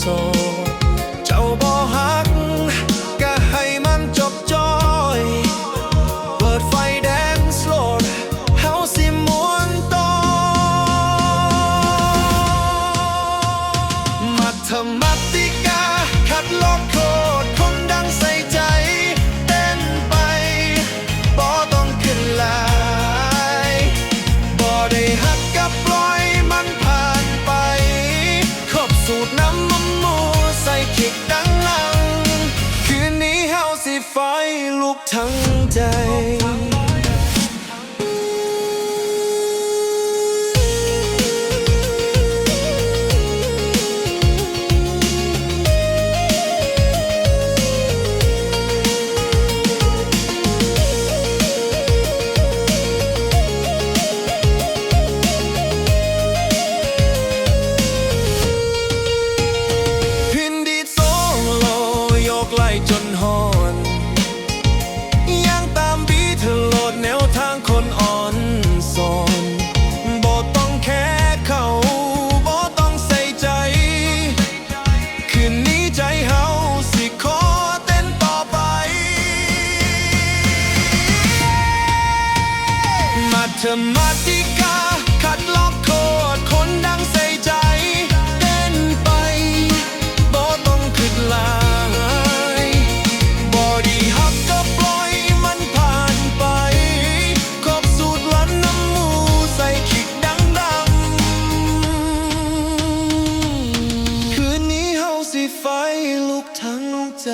โสเจ้าบอหักก็ให้มันจบจอย เปิดไฟแดนสโลดเฮาสิมวนต่อมาธรรมติกาคัดลอกคน ขิ ธรรมติกาขัดล็อกโคดคนดังใส่ใจ เต้นไปบ่ต้องขึ้นลายบอดีฮับก็ปล่อยมันผ่านไปขอบสูตรล้นน้ำมูใส่ขิกดังดังคืนนี้เฮาสิไฟลุกทั้งใจ